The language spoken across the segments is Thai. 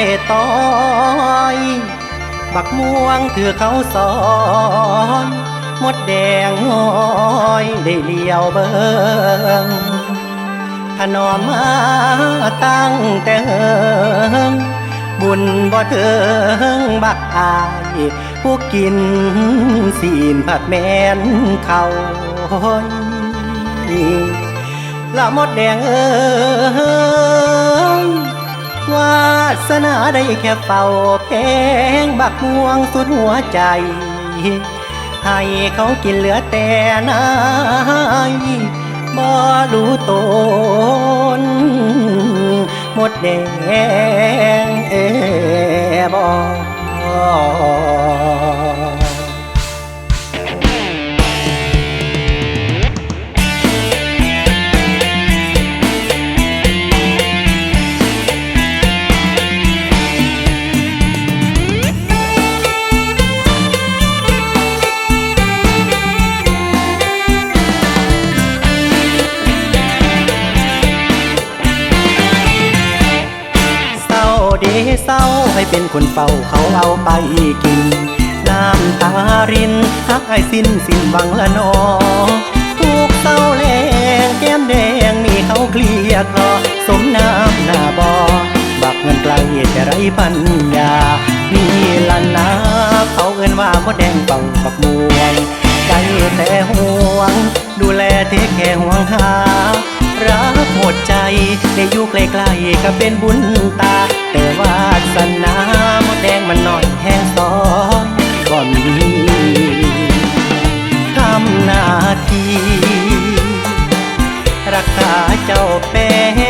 ได้ต้อยบักม่วงถือเขาซอยมดแดงน้อยได้เลี้ยวเบิงถนอมมาตั้งแต่เฮิงบุญบ่เถิงบักอายผู้กินศีลผัดแมนเขาละมดแดงเอ้ สนาได้แค่เฝ้าเพลงบักม่วงสุดหัวใจ ให้เขากินเหลือแต่นายบ่รู้ตนหมดแดง เศร้าเดเศร้าให้เป็นคนเฝ้าเขาเอาไปกิน น้ำตารินหักไอายสิ้นสิ้นหวังละนอทุกเศร้าแรงแก้มแดงมีเขาเคลียร์คอสมน้ำหน้าบอบักเงินไกลจะไรปัญญานี่ละนาเขาเอินว่ามดแดงป่าบักมวงใจแต่ห่วง ดูแลเทคแค่ห่วงหารักหมดใจ ได้อยู่ใกล้ๆก็เป็นบุญตา แต่วาสนามดแดงมันหน่อยแห้งซองก่อนมีทำหน้าที่รักษาเจ้าเป็ด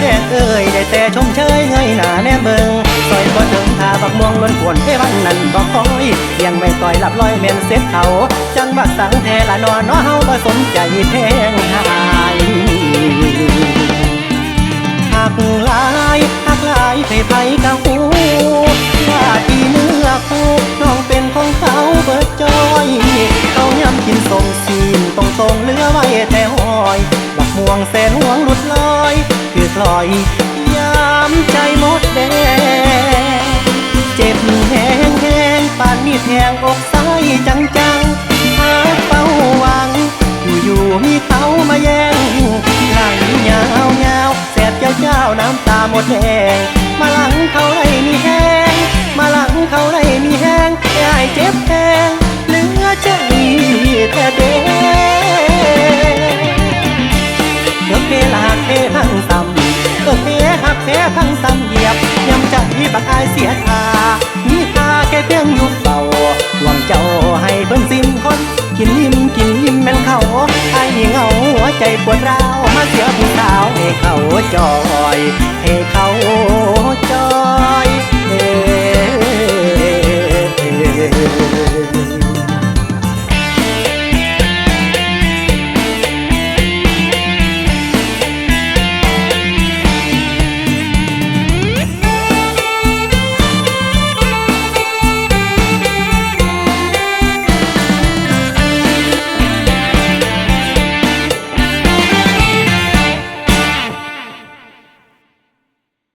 แดงเอ้ยได้แต่ชมเชยเงยหน้าแน่เบิงซอยบ่ถึงทาบักม่วงล้นขวนเอวันนั้นบ่คอยยังไม่ต่อยหลับลอยแม่นเซ็ตเขา จังบักสังแทละนอนน้อเฮาบ่สนใจแพงหายหักลายหักลายไปไปกับหู วงแสนห่วงหลุดลอย คือกลอยยามใจหมดแดงเจ็บแหงแหงปานมีแทงอกซ้ายจังจังหาเป้าหวัง อยู่อยู่ๆมีเขามาแย่งไหลยาวยาวแสบเจ้าเจ้าน้ำตาหมดแดงมาหลังเขาายเสียคามีคาแค่เพียงอยู่เฝ้าหวังเจ้าให้เพิ่นสิ้นคน กินยิ้มกินยิ้มแม่นเขาไอ้เหงาหัวใจปวดร้าว มาเสียผู้สาวให้เขาจอย ให้เขา